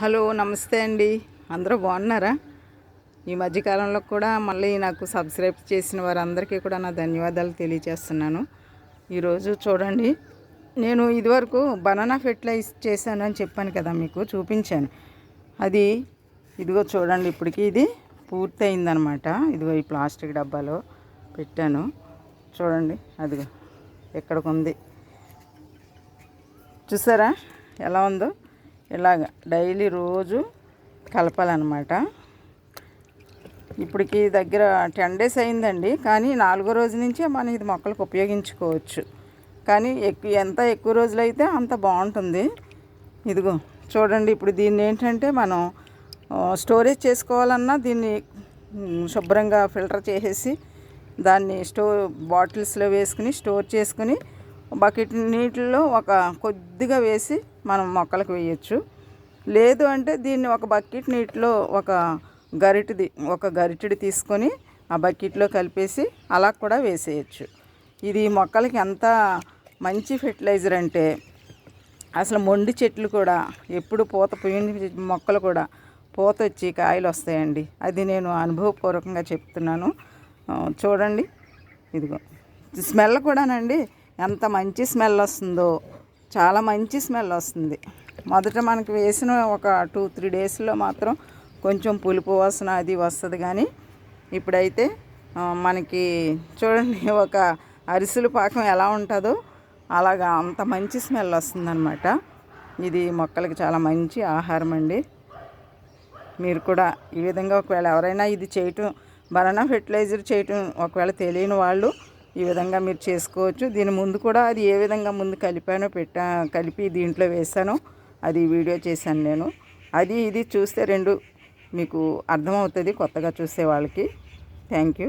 Hello నమస్తే అండి. అందరూ బాగున్నారా? ఈ మధ్యకాలంలో కూడా మళ్ళీ నాకు సబ్స్క్రైబ్ చేసిన వారందరికీ కూడా నా ధన్యవాదాలు తెలియజేస్తున్నాను. ఈరోజు చూడండి నేను ఇదివరకు బనానా ఫెర్టిలైజ్ చేశాను అని చెప్పాను కదా మీకు చూపించాను. అది ఇదిగో చూడండి ఇప్పటికి ఇది పూర్తి అయిందనమాట ఇదిగో ఈ ప్లాస్టిక్ డబ్బాలో పెట్టాను. చూడండి అదిగో ఎక్కడికి ఉంది చూసారా? ఎలా ఉందో? ఇలాగ డైలీ రోజు కలపాలన్నమాట. ఇప్పటికి దగ్గర టెన్ డేస్ అయిందండి. కానీ నాలుగో రోజు నుంచే మనం ఇది మొక్కలకు ఉపయోగించుకోవచ్చు. కానీ ఎక్కువ ఎంత ఎక్కువ రోజులు అయితే అంత బాగుంటుంది. ఇదిగో చూడండి ఇప్పుడు దీన్ని ఏంటంటే మనం స్టోరేజ్ చేసుకోవాలన్నా దీన్ని శుభ్రంగా ఫిల్టర్ చేసేసి దాన్ని స్టోర్ బాటిల్స్లో వేసుకుని స్టోర్ చేసుకుని బకెట్ నీటిలో ఒక కొద్దిగా వేసి మనం మొక్కలకు వేయచ్చు. లేదు అంటే దీన్ని ఒక బకెట్ నీటిలో ఒక గరిటిది ఒక గరిటెడి తీసుకొని ఆ బకెట్లో కలిపేసి అలా కూడా వేసేయచ్చు. ఇది మొక్కలకి ఎంత మంచి ఫెర్టిలైజర్ అంటే అసలు మొండి చెట్లు కూడా ఎప్పుడు పూత పోయిన మొక్కలు కూడా పూత వచ్చి కాయలు వస్తాయండి. అది నేను అనుభవపూర్వకంగా చెప్తున్నాను. చూడండి. ఇదిగో. స్మెల్ కూడానండి. ఎంత మంచి స్మెల్ వస్తుందో చాలా మంచి స్మెల్ వస్తుంది. మొదట మనకి వేసిన ఒక టూ త్రీ డేస్లో మాత్రం కొంచెం పులుపు వాసన అది వస్తుంది కానీ ఇప్పుడైతే మనకి చూడండి ఒక అరిసెల పాకం ఎలా ఉంటుందో అలాగా అంత మంచి స్మెల్ వస్తుందన్నమాట. ఇది మొక్కలకి చాలా మంచి ఆహారం అండి. మీరు కూడా ఈ విధంగా ఒకవేళ ఎవరైనా ఇది చేయటం బనానా ఫెర్టిలైజర్ చేయటం ఒకవేళ తెలియని వాళ్ళు ఈ విధంగా మీరు చేసుకోవచ్చు. దీని ముందు కూడా అది ఏ విధంగా ముందు కలిపానో పెట్టా కలిపి దీంట్లో వేసానో అది వీడియో చేశాను నేను. అది ఇది చూస్తే రెండు మీకు అర్థమవుతుంది కొత్తగా చూసే వాళ్ళకి. Thank you.